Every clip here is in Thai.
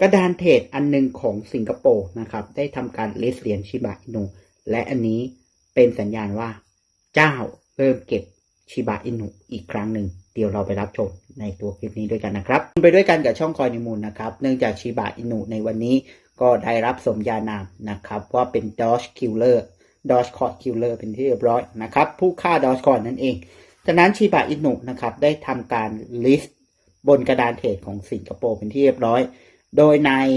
กระดานเทรดอันหนึ่งของสิงคโปร์นะครับ ได้ทำการลิสเหรียญชิบะอินุและอันนี้เป็นสัญญาณว่าเจ้าเริ่มเก็บชิบะอินุอีกครั้งหนึ่งเดี๋ยวเราไปรับชมในตัวคลิปนี้ด้วยกันนะครับ ไปด้วยกันกับช่องคอยนิมูลนะครับ เนื่องจากชิบะอินุในวันนี้ก็ได้รับสมญานามนะครับว่าเป็นดอชคิลเลอร์ดอชคอร์ดคิลเลอร์เป็นที่เรียบร้อยนะครับ ผู้ฆ่าดอชคอร์ดนั่นเองจากนั้นชิบะอินุนะครับได้ทำการลิสต์บนกระดานเทรดของสิงคโปร์เป็นที่เรียบร้อย โดยนาย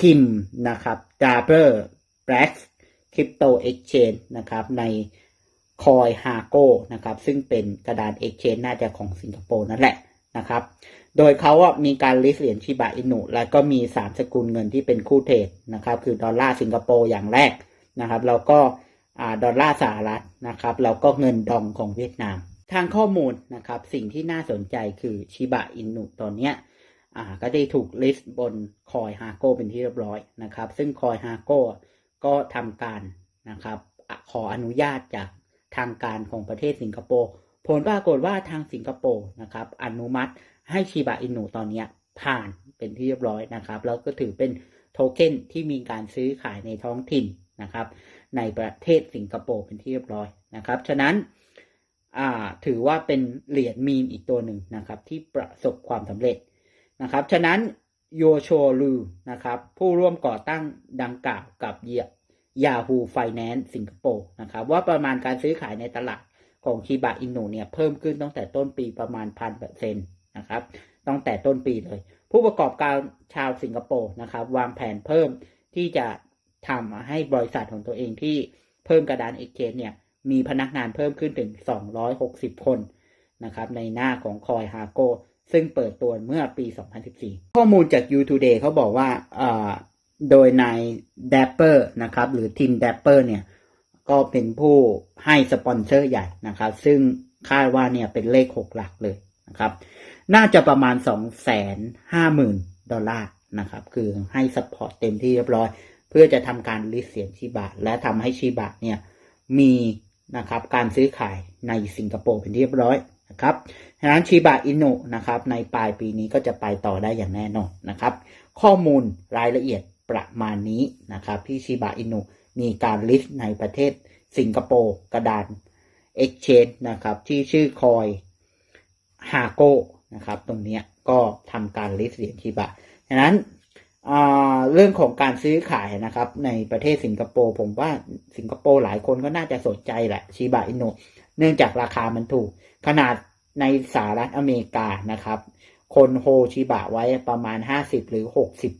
ทิมนะครับดาร์เบอร์แบล็กคริปโตเอ็กชแนนะครับในคอยฮาโก้นะครับซึ่งเป็นกระดานเอ็กชแนน่าจะของสิงคโปร์นั่นแหละนะครับ โดยเขาอะมีการลิสเหรียญชิบะอินุ แล้วก็มี 3 สกุลเงินที่เป็นคู่เทรดนะครับ คือดอลลาร์สิงคโปร์อย่างแรกนะครับ แล้วก็ดอลลาร์สหรัฐนะครับ แล้วก็เงินดองของเวียดนาม ทางข้อมูลนะครับ สิ่งที่น่าสนใจคือชิบะอินุตอนเนี้ย อ่าก็ได้ถูกลิสต์บนคอยฮาโก้เป็นที่เรียบร้อยนะครับ ซึ่งคอยฮาโก้ก็ทำการนะครับขออนุญาตจากทางการของประเทศสิงคโปร์ผลปรากฏว่าทางสิงคโปร์นะครับ อนุมัติให้ชิบะอินุตอนนี้ผ่านเป็นที่เรียบร้อยนะครับ แล้วก็ถือเป็นโทเค็นที่มีการซื้อขายในท้องถิ่นนะครับ ในประเทศสิงคโปร์เป็นที่เรียบร้อยนะครับ ฉะนั้นถือว่าเป็นเหรียญมีมอีกตัวหนึ่งนะครับ ที่ประสบความสำเร็จ นะครับ ฉะนั้นโยโชลูนะครับ ผู้ร่วมก่อตั้งดังกล่าวกับ Yahoo Finance สิงคโปร์นะครับ ว่าประมาณการซื้อขายในตลาดของชิบะอินุเนี่ยเพิ่มขึ้นตั้งแต่ต้นปีประมาณพันเปอร์เซ็นต์นะครับตั้งแต่ต้นปีเลย ผู้ประกอบการชาวสิงคโปร์นะครับ วางแผนเพิ่มที่จะทำให้บริษัทของตัวเองที่เพิ่มกระดานเอ็กเเนี่ยมีพนักงานเพิ่มขึ้นถึง 260 คนนะครับ ในหน้าของคอยฮาโก ซึ่งเปิดตัวเมื่อปี 2014 ข้อมูลจาก You Today เขาบอกว่าโดยนาย Dapper นะครับ หรือทีม Dapper เนี่ย ก็เป็นผู้ให้สปอนเซอร์ใหญ่นะครับ ซึ่งคาดว่าเนี่ยเป็นเลข 6 หลักเลยนะครับ น่าจะประมาณ 250,000 ดอลลาร์นะครับ คือให้สปอร์ตเต็มที่เรียบร้อย เพื่อจะทำการลิสเสียงชิบะ และทำให้ชิบะเนี่ยมีนะครับการซื้อขายในสิงคโปร์เป็นที่เรียบร้อย นะครับฉะนั้นชิบะอินุนะครับในปลายปีนี้ก็จะไปต่อได้อย่างแน่นอนนะครับ ข้อมูลรายละเอียดประมาณนี้นะครับที่ชิบะอินุมีการลิสต์ในประเทศสิงคโปร์กระดาน Exchange นะครับที่ชื่อคอยฮาโก้นะครับตรงนี้ก็ทำการลิสต์เหรียญชิบะฉะนั้นเรื่องของการซื้อขายนะครับในประเทศสิงคโปร์ผมว่าสิงคโปร์หลายคนก็น่าจะสนใจแหละชิบะอินุ เนื่องจากราคามันถูก ขนาดในสหรัฐอเมริกานะครับ คนโฮชิบะไว้ประมาณ 50 หรือ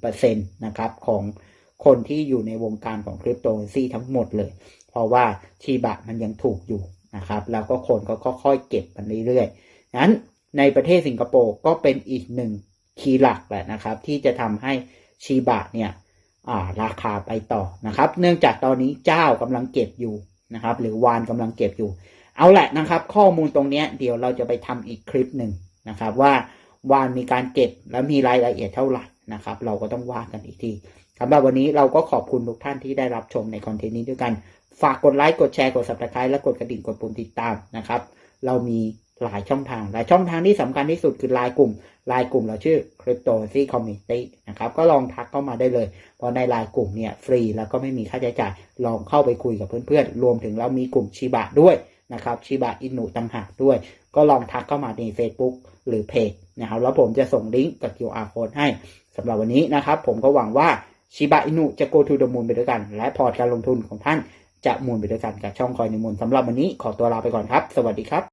60%นะครับของคนที่อยู่ในวงการของคริปโตเคอเรนซีทั้งหมดเลย เพราะว่าชิบะมันยังถูกอยู่นะครับ แล้วก็คนก็ค่อยๆเก็บมันเรื่อยๆนั้นในประเทศสิงคโปร์ก็เป็นอีกหนึ่งคีย์หลักแหละนะครับ ที่จะทำให้ชีบะเนี่ยาราคาไปต่อนะครับ เนื่องจากตอนนี้เจ้ากำลังเก็บอยู่นะครับ หรือวานกำลังเก็บอยู่ เอาแหละนะครับ ข้อมูลตรงนี้เดี๋ยวเราจะไปทำอีกคลิปหนึ่งนะครับว่าวานมีการเก็บและมีรายละเอียดเท่าไหร่นะครับ เราก็ต้องว่ากันอีกทีสำหรับวันนี้เราก็ขอบคุณทุกท่านที่ได้รับชมในคอนเทนต์นี้ด้วยกัน ฝากกดไลค์กดแชร์กด subscribe และกดกระดิ่งกดปุ่มติดตามนะครับ เรามีหลายช่องทางหลายช่องทางที่สำคัญที่สุดคือไลน์กลุ่มไลน์กลุ่มเราชื่อ Cryptocurrency Community นะครับก็ลองทักเข้ามาได้เลย เพราะในไลน์กลุ่มเนี่ยฟรีแล้วก็ไม่มีค่าใช้จ่ายลองเข้าไปคุยกับเพื่อนๆ รวมถึงเรามีกลุ่มชิบะด้วย นะครับชิบะอินุต่างหากด้วย ก็ลองทักเข้ามาใน Facebook หรือเพจนะครับแล้วผมจะส่งลิงก์กับ QR code ให้สำหรับวันนี้นะครับ ผมก็หวังว่าชิบะอินุจะ go to the moon ไปด้วยกัน และพอร์ตการลงทุนของท่านจะมูลไปด้วยกันกับช่องคอยในมูลสำหรับวันนี้ขอตัวลาไปก่อนครับ สวัสดีครับ